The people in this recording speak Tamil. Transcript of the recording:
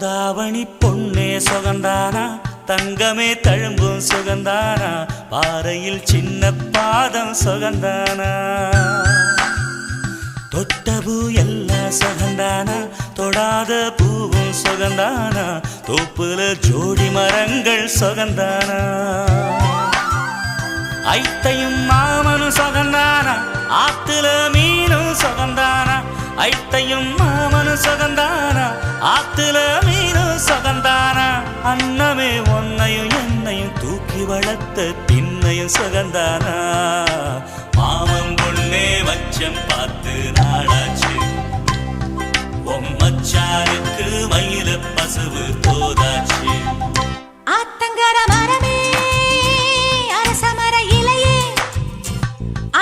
தாவணி பொன்னே சுகந்தானா? தங்கமே தழும்பும் சுகந்தானா? பாறையில் சின்ன பாதம் சுகந்தானா? தொட்டபூ எல்லாம் சுகந்தானா? தொடாத பூவும் சுகந்தானா? தோப்புல ஜோடி மரங்கள் சுகந்தானா? ஐத்தையும் மாமனும் சுகந்தானா? ஆத்துல மீனும் சுகந்தானா? ஐத்தையும் மாமனும் சுகந்தானா? ஆத்துல உன்னையும் என்னையும் தூக்கி வளர்த்த திண்ணையும் சுகந்தானா?